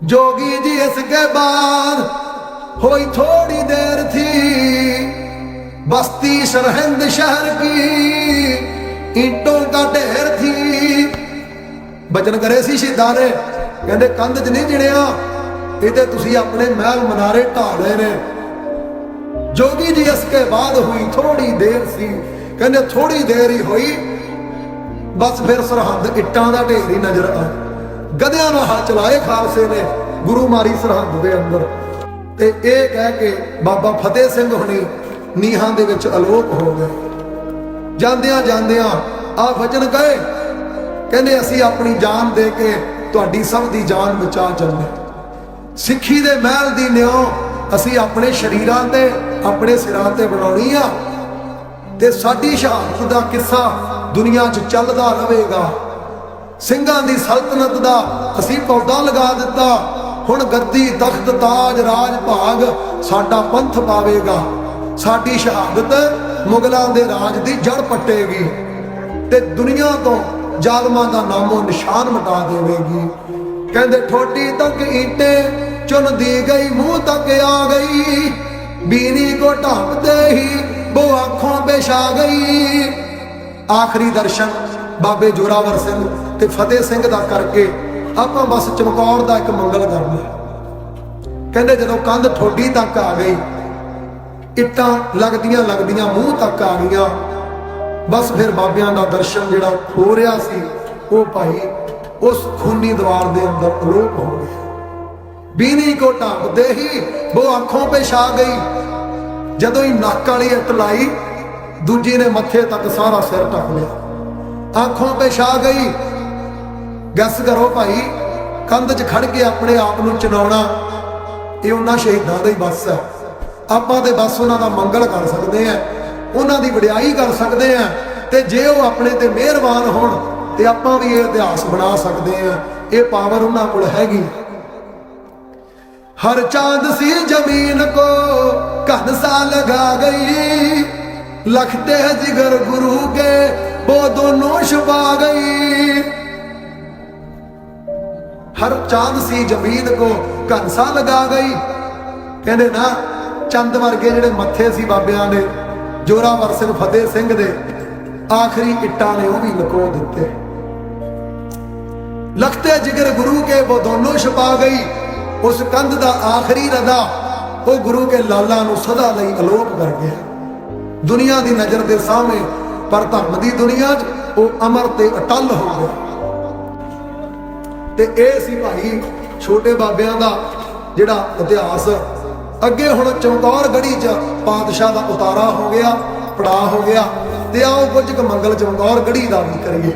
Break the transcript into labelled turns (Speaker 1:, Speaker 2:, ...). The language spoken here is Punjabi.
Speaker 1: जोगी जी इसके बाद हुई थोड़ी देर थी बस्ती सरहिंद शहर की ईंटों का ढेर थी ਬਚਨ ਕਰੇ ਸੀ ਸ਼ਹੀਦਾਂ ਨੇ ਕਹਿੰਦੇ ਕੰਧ 'ਚ ਨਹੀਂ ਜਿਣਿਆ ਇਹ ਤੇ ਤੁਸੀਂ ਆਪਣੇ ਮਹਿਲ ਮਨਾਰੇ ਢਾ ਲਏ ਨੇ ਜੋਗੀ ਜੀ ਇਸਕੇ ਬਾਅਦ ਹੋਈ ਥੋੜੀ ਦੇਰ ਸੀ ਕਹਿੰਦੇ ਥੋੜੀ ਦੇਰ ਹੀ ਹੋਈ ਬਸ ਫਿਰ ਸਰਹੰਦ ਇੱਟਾਂ ਦਾ ਢੇਰ ਹੀ ਨਜ਼ਰ ਆ ਗਧਿਆਂ ਨਾਲ ਹੱਥ ਚਲਾਏ ਖਾਲਸੇ ਨੇ, ਗੁਰੂ ਮਾਰੀ ਸਰਹੰਦ ਦੇ ਅੰਦਰ। ਤੇ ਇਹ ਕਹਿ ਕੇ ਬਾਬਾ ਫਤਿਹ ਸਿੰਘ ਹੁਣੀ ਨੀਹਾਂ ਦੇ ਵਿੱਚ ਅਲੋਪ ਹੋ ਗਏ। ਜਾਂਦਿਆਂ ਜਾਂਦਿਆਂ ਆ ਵਚਨ ਗਏ ਕਹਿੰਦੇ ਅਸੀਂ ਆਪਣੀ ਜਾਨ ਦੇ ਕੇ ਤੁਹਾਡੀ ਸਭ ਦੀ ਜਾਨ ਬਚਾ ਚੱਲੇ ਸਿੱਖੀ ਦੇ ਮਹਿਲ ਦੀ ਨਿਉ ਅਸੀਂ ਆਪਣੇ ਸ਼ਰੀਰਾਂ ਤੇ, ਆਪਣੇ ਸਿਰਾਂ ਤੇ ਬਣਾਉਣੀ ਆ। ਤੇ ਸਾਡੀ ਸ਼ਹਾਦਤ ਦਾ ਕਿੱਸਾ ਦੁਨੀਆ 'ਚ ਚੱਲਦਾ ਰਹੇਗਾ। ਸਿੰਘਾਂ ਦੀ ਸਲਤਨਤ ਦਾ ਅਸੀਂ ਪੌਦਾ ਲਗਾ ਦਿੱਤਾ। ਹੁਣ ਗੱਦੀ, ਤਖਤ, ਤਾਜ, ਰਾਜ, ਭਾਗ ਸਾਡਾ ਪੰਥ ਪਾਵੇਗਾ। ਸਾਡੀ ਸ਼ਹਾਦਤ ਮੁਗਲਾਂ ਦੇ ਰਾਜ ਦੀ ਜੜ ਪੱਟੇਗੀ ਤੇ ਦੁਨੀਆ ਤੋਂ ਜ਼ਾਲਮਾਂ ਦਾ ਨਾਮੋ ਨਿਸ਼ਾਨ ਮਿਟਾ ਦੇਵੇਗੀ। ਕਹਿੰਦੇ, ਠੋਡੀ ਤੱਕ ਈਟੇ ਚੁਣਦੀ ਗਈ, ਮੂੰਹ ਤੱਕ ਆ ਗਈ। ਬੀਨੀ ਕੋ ਢੱਕਦੇ ਹੀ ਬੋ ਅੱਖੋਂ ਬੇਸ਼ਾ ਗਈ। ਆਖਰੀ ਦਰਸ਼ਨ ਬਾਬੇ ਜੋਰਾਵਰ ਸਿੰਘ ਤੇ ਫਤਿਹ ਸਿੰਘ ਦਾ ਕਰਕੇ ਆਪਾਂ ਬਸ ਚਮਕੌਰ ਦਾ ਇੱਕ ਮੰਗਲ ਕਰਨਾ ਕਹਿੰਦੇ ਜਦੋਂ ਕੰਧ ਠੋਡੀ ਤੱਕ ਆ ਗਈ, ਇੱਟਾਂ ਲੱਗਦੀਆਂ ਲੱਗਦੀਆਂ ਮੂੰਹ ਤੱਕ ਆ ਗਈਆਂ। ਬਸ ਫਿਰ ਬਾਬਿਆਂ ਦਾ ਦਰਸ਼ਨ ਜਿਹੜਾ ਹੋ ਰਿਹਾ ਸੀ, ਉਹ ਭਾਈ ਉਸ ਖੂਨੀ ਦੀਵਾਰ ਦੇ ਅੰਦਰ ਅਲੋਪ ਹੋ ਗਿਆ। ਬੀਨੀ ਕੋ ਢੱਕਦੇ ਹੀ ਉਹ ਅੱਖੋਂ ਪੇਸ਼ ਆ ਗਈ। ਜਦੋਂ ਹੀ ਨੱਕ ਵਾਲੀ ਇੱਟ ਲਾਈ ਦੂਜੀ ਨੇ ਮੱਥੇ ਤੱਕ ਸਾਰਾ ਸਿਰ ਢੱਕ ਲਿਆ। ਅੱਖੋਂ ਪੇਸ਼ਾ ਗਈ। ਗੈਸ ਕਰੋ ਭਾਈ, ਕੰਧ 'ਚ ਖੜ ਕੇ ਆਪਣੇ ਆਪ ਨੂੰ ਚੜਾਉਣਾ ਇਹ ਉਹਨਾਂ ਸ਼ਹੀਦਾਂ ਦਾ ਹੀ ਬਸ ਹੈ ਆਪਾਂ ਤੇ ਬਸ ਉਹਨਾਂ ਦਾ ਮੰਗਲ ਕਰ ਸਕਦੇ ਆ, ਉਹਨਾਂ ਦੀ ਵਡਿਆਈ ਕਰ ਸਕਦੇ ਆ, ਤੇ ਜੇ ਉਹ ਆਪਣੇ ਤੇ ਮਿਹਰਬਾਨ ਹੋਣ, ਤੇ ਆਪਾਂ ਵੀ ਇਹ ਇਤਿਹਾਸ ਬਣਾ ਸਕਦੇ ਆ। ਇਹ ਪਾਵਰ ਉਹਨਾਂ ਕੋਲ ਹੈਗੀ। ਹਰ ਚਾਂਦ ਸੀ ਜ਼ਮੀਨ ਕੋ ਕਹਨ ਸਾ ਲਗਾ ਗਈ। लखते हैं जिगर गुरु के वो दोनों छुपा गई ਹਰ ਚਾਂਦ ਸੀ ਜ਼ਮੀਨ ਕੋ ਘਨਸਾ ਲਗਾ ਗਈ ਕਹਿੰਦੇ ਨਾ ਚੰਦ ਵਰਗੇ ਜਿਹੜੇ ਮੱਥੇ ਸੀ ਬਾਬਿਆਂ ਦੇ ਜੋਰਾਵਰ ਸਿੰਘ ਫਤਿਹ ਸਿੰਘ ਦੇ ਆਖਰੀ ਇੱਟਾਂ ਨੇ ਉਹ ਵੀ ਲਕੋ ਦਿੱਤੇ ਲਖਤੇ ਜਿਗਰ ਗੁਰੂ ਕੇ ਉਹ ਦੋਨੋਂ ਛੁਪਾ ਗਈ ਉਸ ਕੰਧ ਦਾ ਆਖਰੀ ਰਦਾ ਉਹ ਗੁਰੂ ਕੇ ਲਾਲਾ ਨੂੰ ਸਦਾ ਲਈ ਅਲੋਪ ਕਰ ਗਿਆ ਦੁਨੀਆ ਦੀ ਨਜ਼ਰ ਦੇ ਸਾਹਮਣੇ, ਪਰ ਧਰਮ ਦੀ ਦੁਨੀਆ 'ਚ ਉਹ ਅਮਰ ਤੇ ਅਟਲ ਹੋ ਗਿਆ। ਤੇ ਇਹ ਸੀ ਭਾਈ ਛੋਟੇ ਬਾਬਿਆਂ ਦਾ ਜਿਹੜਾ ਇਤਿਹਾਸ। ਅੱਗੇ ਹੁਣ ਚਮਕੌਰ ਗੜੀ 'ਚ ਪਾਤਸ਼ਾਹ ਦਾ ਉਤਾਰਾ ਹੋ ਗਿਆ ਪੜਾ ਹੋ ਗਿਆ, ਤੇ ਆਓ ਕੁਝ ਕੁ ਮੰਗਲ ਚਮਕੌਰ ਗੜੀ ਦਾ ਵੀ ਕਰੀਏ।